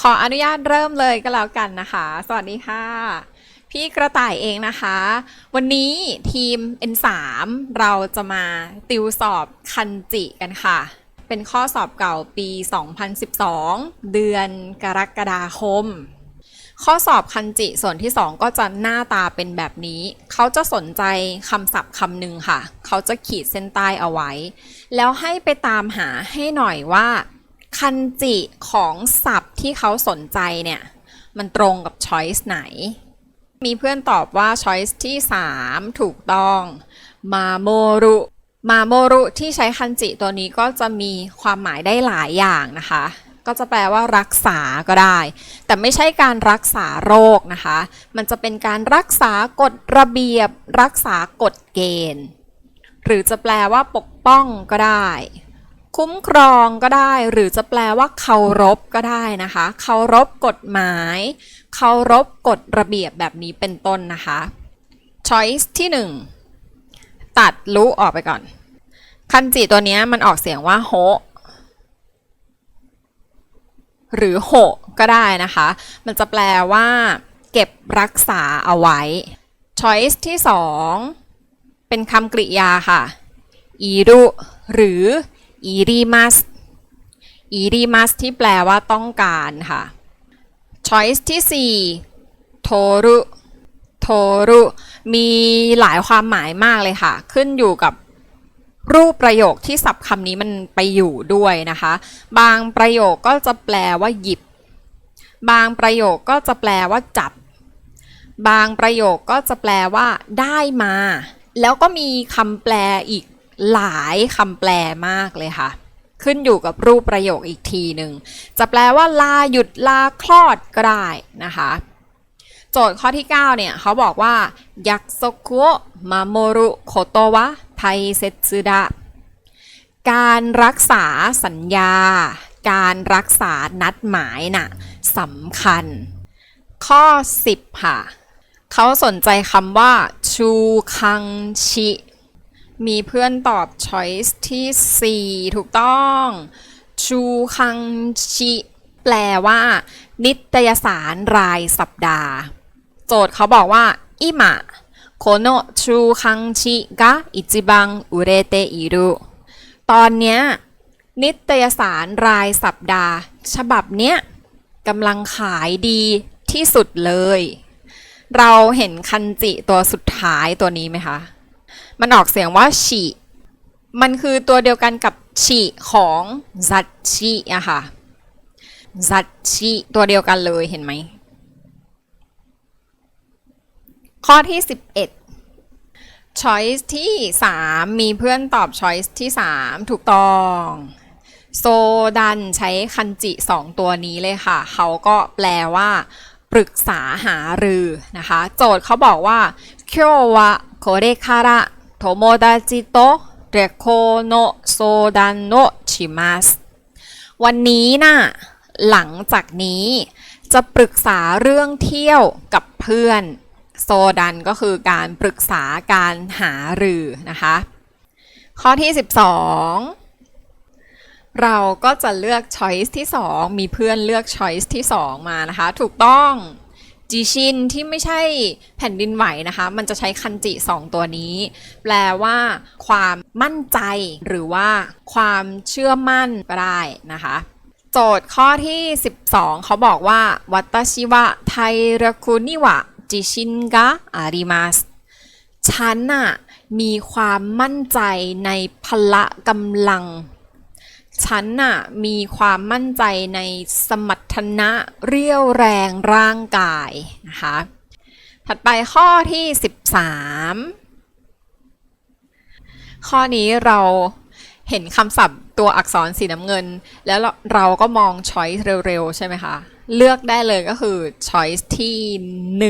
ขออนุญาตเริ่มเลยก็แล้วกันนะคะ สวัสดีค่ะ พี่กระต่ายเองนะคะ วันนี้ทีม N3 เราจะมาติวสอบคันจิกันค่ะ เป็นข้อสอบเก่าปี 2012 เดือนกรกฎาคม ข้อสอบคันจิส่วนที่ 2 ก็จะหน้าตาเป็นแบบนี้ เขาจะสนใจคำศัพท์คำหนึ่งค่ะ เขาจะขีดเส้นใต้เอาไว้ แล้วให้ไปตามหาให้หน่อยว่า คันจิของศัพท์ที่เขาสนใจเนี่ย มันตรงกับช้อยส์ไหน มีเพื่อนตอบว่าช้อยส์ที่ 3 ถูกต้องมาโมรุมาโมรุที่ใช้คันจิตัวนี้ก็จะมีความหมายได้หลายอย่างนะคะ ก็จะแปลว่ารักษาก็ได้ แต่ไม่ใช่การรักษาโรคนะคะ มันจะเป็นการรักษากฎระเบียบ รักษากฎเกณฑ์ หรือจะแปลว่าปกป้องก็ได้ คุ้มครองก็ได้ หรือจะแปลว่าเคารพก็ได้นะคะ เคารพกฎหมาย เคารพกฎระเบียบแบบนี้เป็นต้นนะคะ choice ที่ 1 ตัดลุออกไปก่อน คันจิตัวนี้มันออกเสียงว่าโฮหรือโหก็ได้นะคะ มันจะแปลว่า เก็บรักษาเอาไว้ choice ที่ 2 เป็นคำกริยาค่ะอีรุหรือ อีริมัสอีริมัสที่แปลว่าต้องการค่ะ choice ที่ 4 โทรุโทรุมีหลายความหมายมากเลยค่ะ ขึ้นอยู่กับรูปประโยคที่ศัพท์คำนี้มันไปอยู่ด้วยนะคะ บางประโยคก็จะแปลว่าหยิบ บางประโยคก็จะแปลว่าจับ บางประโยคก็จะแปลว่าได้มา แล้วก็มีคำแปลอีก หลายคำแปลมากเลยค่ะ ขึ้นอยู่กับรูปประโยคอีกทีหนึ่ง จะแปลว่าลาหยุดลาคลอดก็ได้นะคะ โจทย์ข้อที่ 9 เนี่ยเขาบอกว่ายักโซคุมาโมรุโคโตวะไทเซตดะการรักษาสัญญา การรักษานัดหมายน่ะสำคัญ ข้อ 10 ค่ะ เขาสนใจคำว่า ชูคังชิ มีเพื่อนตอบ choice ที่ 4 ถูกต้อง ชูคังชิ แปลว่า นิตยสารรายสัปดาห์ โจทย์เขาบอกว่าอิมะโคโนชูคังชิกะอิจิบังอุเรเตอิรุตอนเนี้ยนิตยสารรายสัปดาห์ ฉบับเนี้ยกำลังขายดีที่สุดเลย เราเห็นคันจิตัวสุดท้ายตัวนี้ไหมคะ มันออกเสียงว่าชิมันคือตัวเดียวกันกับชิของซัตชิอะค่ะซัตชิตัวเดียวกันเลยเห็นไหม ข้อที่ 11 choice ที่ 3 มีเพื่อนตอบ choice ที่ 3 ถูกต้องโซดันใช้คันจิ 2 ตัวนี้เลยค่ะ เขาก็แปลว่าปรึกษาหารือนะคะ โจทย์เขาบอกว่าคิววะโคเรคาระ โทโมดาจิโตเรโคโนโซดานโนมัสวันนี้นะ่ะหลังจากนี้จะปรึกษาเรื่องเที่ยวกับเพื่อนโซดันก็คือการปรึกษาการหารือนะคะ ข้อที่ 12 เราก็จะเลือกช้อยส์ที่ 2 มีเพื่อนเลือกช้อยส์ที่ 2 มานะคะ ถูกต้อง จีชินที่ไม่ใช่แผ่นดินไหวนะคะ มันจะใช้คันจิ 2 ตัวนี้ แปลว่าความมั่นใจหรือว่าความเชื่อมั่นก็ได้นะคะ โจทย์ข้อที่ 12 เขาบอกว่าวัตชิวะไทระคุนิวะจิชินกะอาริมัสฉันน่ะมีความมั่นใจในพละกำลัง ฉันน่ะมีความมั่นใจในสมรรถนะเรี่ยวแรงร่างกายนะคะ ถัดไปข้อที่ 13 ข้อนี้เราเห็นคำศัพท์ตัวอักษรสีน้ำเงิน แล้วเราก็มอง choice เร็วๆ ใช่ไหมคะ เลือกได้เลยก็คือ choice ที่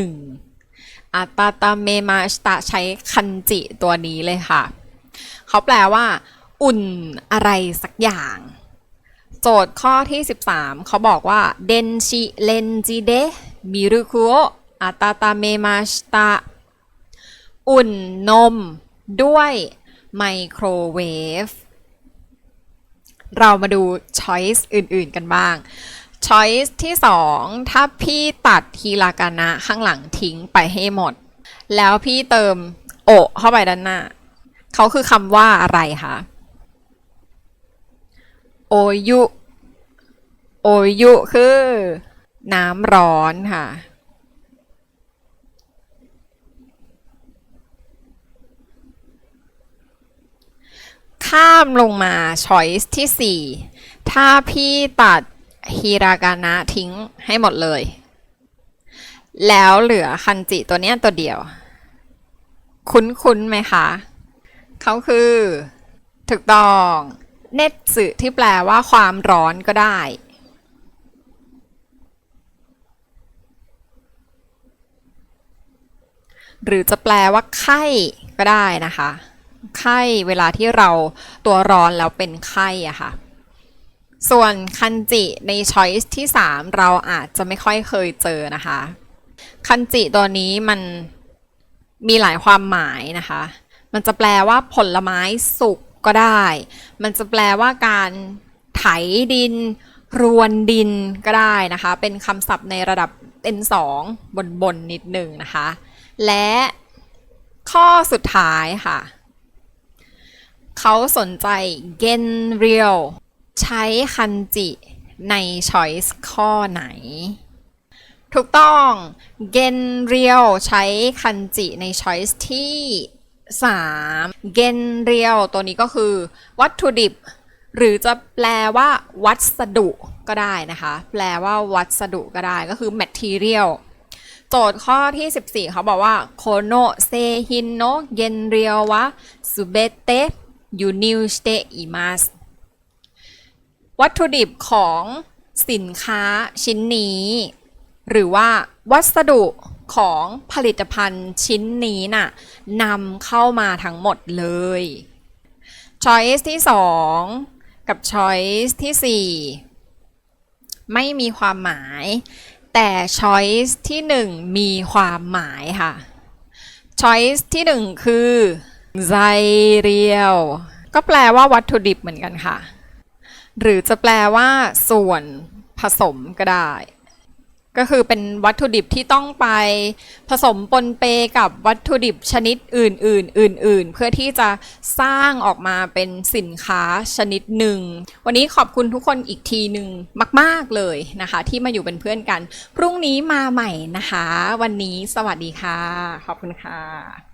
1อาตาตาเมมาชตะใช้คันจิตัวนี้เลยค่ะ เขาแปลว่า อุ่นอะไรสักอย่าง โจทย์ข้อที่ 13 เขาบอกว่าเดนชิเลนจิเดมิรุคุโออาตาตาเมมาชตะอุ่นนมด้วยไมโครเวฟเรามาดู choice อื่น ๆ กันบ้าง choice ที่สองถ้าพี่ตัดฮีรากานะข้างหลังทิ้งไปให้หมด แล้วพี่เติม โอเข้าไปด้านหน้า เขาคือคำว่าอะไรคะ โอยุ โอยุคือ น้ำร้อนค่ะ ข้ามลงมา choice ที่ 4 ถ้าพี่ตัดฮิรากานะทิ้งให้หมดเลย แล้วเหลือคันจิตัวเนี้ยตัวเดียว คุ้นๆไหมคะ เขาคือ ถูกต้อง เนตสึที่แปลว่าความร้อนก็ได้ หรือจะแปลว่าไข้ก็ได้นะคะ ไข้เวลาที่เราตัวร้อนแล้วเป็นไข้อะค่ะ ส่วนคันจิในช้อยส์ที่ 3 เราอาจจะไม่ค่อยเคยเจอนะคะ คันจิตัวนี้มันมีหลายความหมายนะคะ มันจะแปลว่าผลไม้สุก ก็ได้ มันจะแปลว่าการไถดิน รวนดินก็ได้นะคะ เป็นคำศัพท์ในระดับ N2 บนบนนิดหนึ่งนะคะ และข้อสุดท้ายค่ะ เขาสนใจ gen real ใช้คันจิใน choice ข้อไหน ถูกต้อง gen real ใช้คันจิใน choice ที่ 3 gen real ตัวนี้ก็คือ วัตถุดิบ หรือจะแปลว่าวัสดุก็ได้นะคะ แปลว่าวัสดุก็ได้ก็คือ material โจทย์ข้อที่ 14 เขาบอกว่าโคโนเซฮินโนเกนเรียววะสุเบเตยูนิวสเตอิมัสวัตถุดิบของสินค้าชิ้นนี้ หรือว่าวัสดุ ของผลิตภัณฑ์ชิ้นนี้น่ะนำเข้ามาทั้งหมดเลย Choice ที่ 2 กับ Choice ที่ 4 ไม่มีความหมาย แต่ Choice ที่ 1 มีความหมายค่ะ Choice ที่ 1 คือไซเรียลก็แปลว่าวัตถุดิบเหมือนกันค่ะ หรือจะแปลว่าส่วนผสมก็ได้ ก็คือเป็นวัตถุดิบที่ต้องไปผสมปนเปกับวัตถุดิบชนิดอื่น ๆ อื่น ๆ เพื่อที่จะสร้างออกมาเป็นสินค้าชนิดหนึ่ง วันนี้ขอบคุณทุกคนอีกทีหนึ่งมาก ๆ เลยนะคะ ที่มาอยู่เป็นเพื่อนกัน พรุ่งนี้มาใหม่นะคะ วันนี้สวัสดีค่ะ ขอบคุณค่ะ